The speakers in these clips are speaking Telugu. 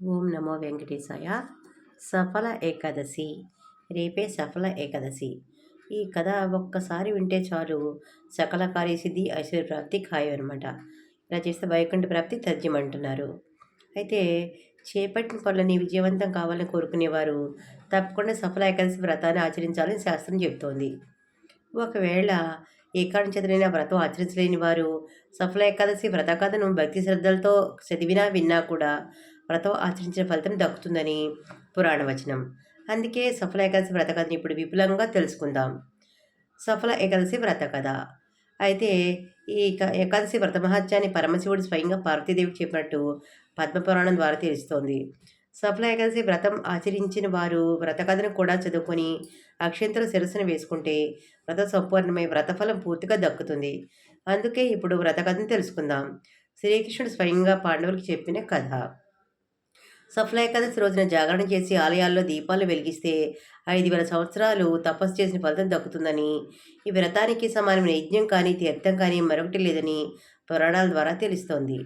ఓం నమో వెంకటేశాయ. సఫల ఏకాదశి. రేపే సఫల ఏకాదశి. ఈ కథ ఒక్కసారి వింటే చాలు. సకల కార్యసిద్ధి ఐశ్వర్య ప్రాప్తి ఖాయం అనమాట ఇలా చేస్తే వైకుంఠ ప్రాప్తి తథ్యమంటున్నారు అయితే చేపట్టిన పనులని విజయవంతం కావాలని కోరుకునేవారు తప్పకుండా సఫల ఏకాదశి వ్రతాన్ని ఆచరించాలని శాస్త్రం చెబుతోంది. ఒకవేళ ఏకాంత చదివిన వ్రతం ఆచరించలేని వారు సఫల ఏకాదశి వ్రత కథను భక్తి శ్రద్ధలతో చదివినా విన్నా కూడా వ్రతం ఆచరించిన ఫలితం దక్కుతుందని పురాణ వచనం అందుకే సఫల ఏకాదశి వ్రత కథని ఇప్పుడు విపులంగా తెలుసుకుందాం. సఫల ఏకాదశి వ్రత కథ. అయితే ఈ ఏకాదశి వ్రత మహత్యాన్ని పరమశివుడు స్వయంగా పార్వతీదేవికి చెప్పినట్టు పద్మపురాణం ద్వారా తెలుస్తోంది. సఫల ఏకాదశి వ్రతం ఆచరించిన వారు వ్రత కథను కూడా చదువుకొని అక్షంతల శిరస్సును వేసుకుంటే వ్రత సంపూర్ణమై వ్రతఫలం పూర్తిగా దక్కుతుంది. అందుకే ఇప్పుడు వ్రత కథను తెలుసుకుందాం. శ్రీకృష్ణుడు స్వయంగా పాండవులకు చెప్పిన కథ. సఫల ఏకాదశి రోజున జాగరణ చేసి ఆలయాల్లో దీపాలు వెలిగిస్తే ఐదు వేల సంవత్సరాలు తపస్సు చేసిన ఫలితం దక్కుతుందని. ఈ వ్రతానికి సమానమైన యజ్ఞం కానీ తీర్థం కానీ మరొకటి లేదని పురాణాల ద్వారా తెలుస్తోంది.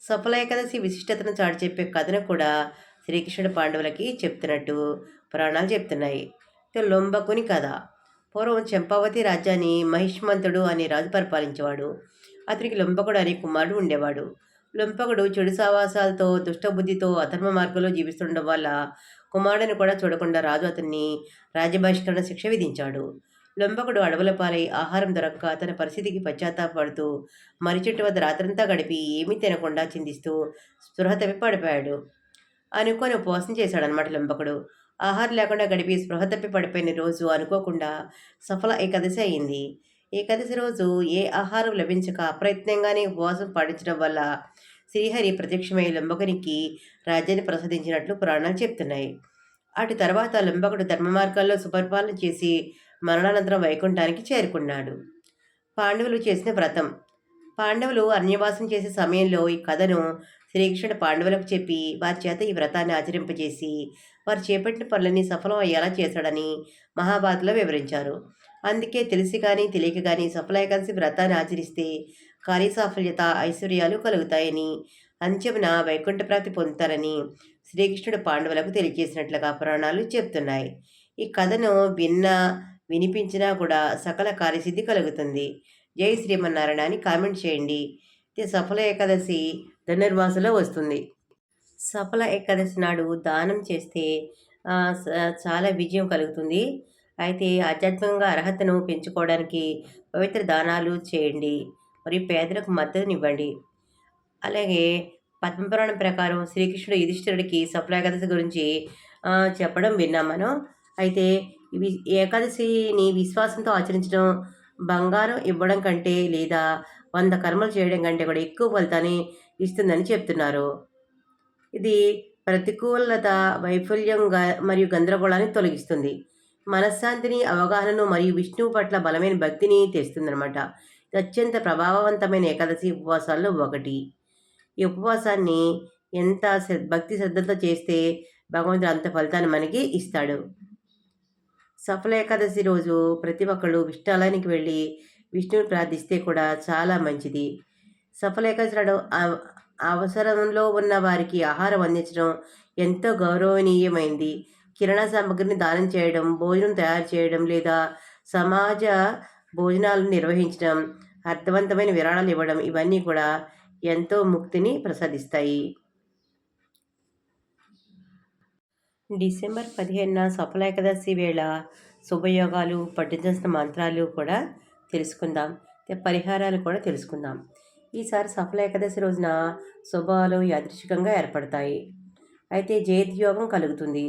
సఫల ఏకాదశి విశిష్టతను చాటి చెప్పే కథను కూడా శ్రీకృష్ణుడు పాండవులకి చెప్తున్నట్టు పురాణాలు చెప్తున్నాయి. లొంబకుని కథ. పూర్వం చంపావతి రాజ్యాన్ని మహిష్మంతుడు అనే రాజు పరిపాలించేవాడు. అతనికి లొంబకుడు అనే కుమారుడు ఉండేవాడు. లొంపకుడు చెడు సావాసాలతో దుష్టబుద్ధితో అధర్మ మార్గంలో జీవిస్తుండడం వల్ల కుమారుడిని కూడా చూడకుండా రాజు అతన్ని రాజ్యబహిష్కరణ శిక్ష విధించాడు. లొంపకుడు అడవుల పాలై ఆహారం దొరక్క తన పరిస్థితికి పశ్చాత్తాపడుతూ మరి చెట్టు వద్ద రాత్రంతా గడిపి ఏమీ తినకుండా చిందిస్తూ స్పృహ తప్పి పడిపోయాడు. అనుకొని ఉపవాసం చేశాడనమాట లొంపకుడు. ఆహారం లేకుండా గడిపి స్పృహ తప్పి పడిపోయిన రోజు అనుకోకుండా సఫల ఏకాదశి అయింది. ఏకాదశి రోజు ఏ ఆహారం లభించక అప్రయత్నంగానే ఉపవాసం పాటించడం వల్ల శ్రీహరి ప్రత్యక్షమై లంబకునికి రాజ్యాన్ని ప్రసాదించినట్లు పురాణాలు చెప్తున్నాయి. అటు తర్వాత లంబకుడు ధర్మ మార్గాల్లో సుపరిపాలన చేసి మరణానంతరం వైకుంఠానికి చేరుకున్నాడు. పాండవులు చేసిన వ్రతం. పాండవులు అన్యవాసం చేసే సమయంలో ఈ కథను శ్రీకృష్ణుడు పాండవులకు చెప్పి వారి చేత ఈ వ్రతాన్ని ఆచరింపజేసి వారు చేపట్టిన పనులన్నీ సఫలం అయ్యేలా చేశాడని మహాభారత్లో వివరించారు. అందుకే తెలిసి కానీ తెలియక కానీ సఫలయకాల్సి వ్రతాన్ని ఆచరిస్తే కార్యసాఫల్యత ఐశ్వర్యాలు కలుగుతాయని అంచెమున వైకుంఠ ప్రాప్తి పొందుతారని శ్రీకృష్ణుడు పాండవులకు తెలియజేసినట్లుగా పురాణాలు చెప్తున్నాయి ఈ కథను విన్నా వినిపించినా కూడా సకల కార్యసిద్ధి కలుగుతుంది. జై శ్రీమన్నారాయణ అని కామెంట్ చేయండి. ఇది సఫల ఏకాదశి ధనుర్మాసలో వస్తుంది. సఫల ఏకాదశి నాడు దానం చేస్తే చాలా విజయం కలుగుతుంది. అయితే ఆధ్యాత్మికంగా అర్హతను పెంచుకోవడానికి పవిత్ర దానాలు చేయండి మరియు పేదలకు మద్దతునివ్వండి. అలాగే పద్మపురాణం ప్రకారం శ్రీకృష్ణుడు యుధిష్ఠిరుడికి సఫల గురించి చెప్పడం విన్నాం మనం. అయితే ఇవి ఏకాదశిని విశ్వాసంతో ఆచరించడం బంగారం ఇవ్వడం కంటే లేదా వంద కర్మలు చేయడం కంటే కూడా ఎక్కువ ఫలితాన్ని ఇస్తుందని చెప్తున్నారు. ఇది ప్రతికూలత వైఫల్యం మరియు గందరగోళాన్ని తొలగిస్తుంది. మనశ్శాంతిని అవగాహనను మరియు విష్ణువు పట్ల బలమైన భక్తిని తెస్తుందనమాట ఇది అత్యంత ప్రభావవంతమైన ఏకాదశి ఉపవాసాల్లో ఒకటి. ఈ ఉపవాసాన్ని ఎంత భక్తి శ్రద్ధతో చేస్తే భగవంతుడు అంత ఫలితాన్ని మనకి ఇస్తాడు. సఫల ఏకాదశి రోజు ప్రతి ఒక్కళ్ళు విష్ణాలయానికి వెళ్ళి విష్ణువుని ప్రార్థిస్తే కూడా చాలా మంచిది. సఫల ఏకాదశి నాడు అవసరంలో ఉన్న వారికి ఆహారం అందించడం ఎంతో గౌరవనీయమైంది. కిరణా సామగ్రిని దానం చేయడం భోజనం తయారు చేయడం లేదా సమాజ భోజనాలను నిర్వహించడం అర్థవంతమైన విరాళాలు ఇవ్వడం ఇవన్నీ కూడా ఎంతో ముక్తిని ప్రసాదిస్తాయి. డిసెంబర్ పదిహేనున సఫల ఏకాదశి వేళ శుభయోగాలు పఠించాల్సిన మంత్రాలు కూడా తెలుసుకుందాం. పరిహారాలు కూడా తెలుసుకుందాం. ఈసారి సఫల ఏకాదశి రోజున శుభాలు యాదృచ్ఛికంగా ఏర్పడతాయి. అయితే జయద్యోగం కలుగుతుంది.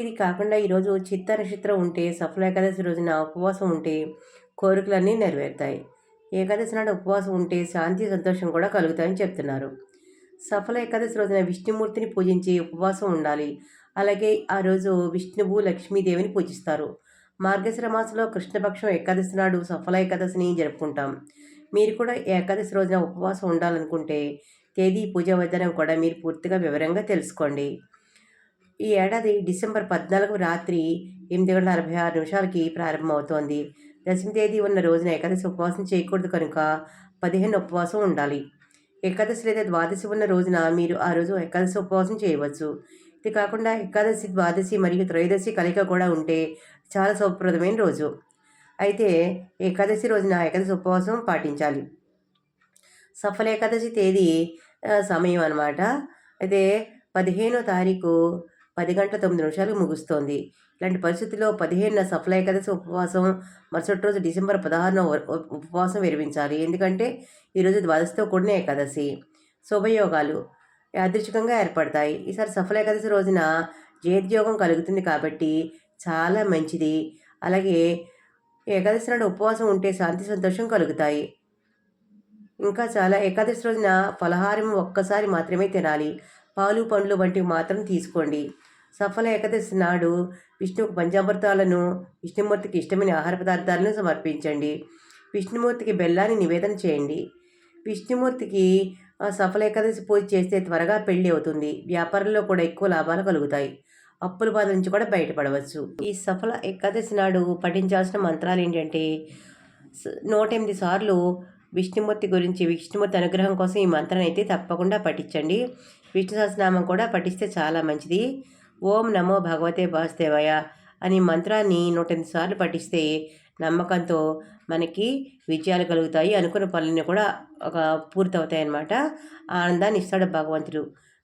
ఇది కాకుండా ఈరోజు చిత్త నక్షత్రం ఉంటే సఫల ఏకాదశి రోజున ఉపవాసం ఉంటే కోరికలన్నీ నెరవేరుతాయి. ఏకాదశి నాడు ఉపవాసం ఉంటే శాంతి సంతోషం కూడా కలుగుతాయని చెప్తున్నారు. సఫల ఏకాదశి రోజున విష్ణుమూర్తిని పూజించి ఉపవాసం ఉండాలి. అలాగే ఆ రోజు విష్ణువు లక్ష్మీదేవిని పూజిస్తారు. మార్గశిర మాసంలో కృష్ణపక్షం ఏకాదశి నాడు సఫల ఏకాదశిని జరుపుకుంటాం. మీరు కూడా ఏకాదశి రోజున ఉపవాసం ఉండాలనుకుంటే తేదీ పూజా విధానం కూడా మీరు పూర్తిగా వివరంగా తెలుసుకోండి. ఈ ఏడాది డిసెంబర్ పద్నాలుగు రాత్రి ఎనిమిది గంటల నలభై ఆరు నిమిషాలకి ప్రారంభమవుతోంది. దశమి తేదీ ఉన్న రోజున ఏకాదశి ఉపవాసం చేయకూడదు కనుక పదిహేను ఉపవాసం ఉండాలి. ఏకాదశి లేదా ద్వాదశి ఉన్న రోజున మీరు ఆ రోజు ఏకాదశి ఉపవాసం చేయవచ్చు. ఇది కాకుండా ఏకాదశి ద్వాదశి మరియు త్రయోదశి కలయిక కూడా ఉంటే చాలా శుభప్రదమైన రోజు. అయితే ఏకాదశి రోజున ఏకాదశి ఉపవాసం పాటించాలి. సఫల ఏకాదశి తేదీ సమయం అన్నమాట. అయితే పదిహేనో తారీఖు పది గంటల తొమ్మిది నిమిషాలకు ముగుస్తోంది. ఇలాంటి పరిస్థితుల్లో పదిహేనున సఫల ఏకాదశి ఉపవాసం మరుసటి రోజు డిసెంబర్ పదహారున ఉపవాసం విరమించాలి. ఎందుకంటే ఈరోజు ద్వాదశితో కూడిన ఏకాదశి. శుభయోగాలు యాదృచ్ఛికంగా ఏర్పడతాయి. ఈసారి సఫల ఏకాదశి రోజున జయద్యోగం కలుగుతుంది కాబట్టి చాలా మంచిది. అలాగే ఏకాదశి నాడు ఉపవాసం ఉంటే శాంతి సంతోషం కలుగుతాయి. ఇంకా చాలా ఏకాదశి రోజున ఫలహారం ఒక్కసారి మాత్రమే తినాలి. పాలు పండ్లు వంటివి మాత్రం తీసుకోండి. సఫల ఏకాదశి నాడు విష్ణువుకు పంచామృతాలను విష్ణుమూర్తికి ఇష్టమైన ఆహార పదార్థాలను సమర్పించండి. విష్ణుమూర్తికి బెల్లాన్ని నివేదన చేయండి. విష్ణుమూర్తికి ఆ, సఫల ఏకాదశి పూజ చేస్తే త్వరగా పెళ్ళి అవుతుంది. వ్యాపారంలో కూడా ఎక్కువ లాభాలు కలుగుతాయి. అప్పుల బాధ నుంచి కూడా బయటపడవచ్చు. ఈ సఫల ఏకాదశి నాడు పఠించాల్సిన మంత్రాలు ఏంటంటే నూట ఎనిమిది సార్లు విష్ణుమూర్తి గురించి విష్ణుమూర్తి అనుగ్రహం కోసం ఈ మంత్రాన్ని అయితే తప్పకుండా పఠించండి. విష్ణు సహస్రనామం కూడా పఠిస్తే చాలా మంచిది. ఓం నమో భగవతే వాసుదేవయ అని మంత్రాన్ని నూట ఎనిమిది సార్లు పఠిస్తే నమ్మకంతో మనకి విజయాలు కలుగుతాయి. అనుకున్న పనులన్నీ కూడా ఒక పూర్తవుతాయి అన్నమాట ఆనందాన్ని ఇస్తాడు భగవంతుడు.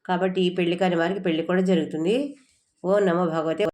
కాబట్టి పెళ్ళి కాని వారికి పెళ్ళి కూడా జరుగుతుంది. ఓం నమో భగవతే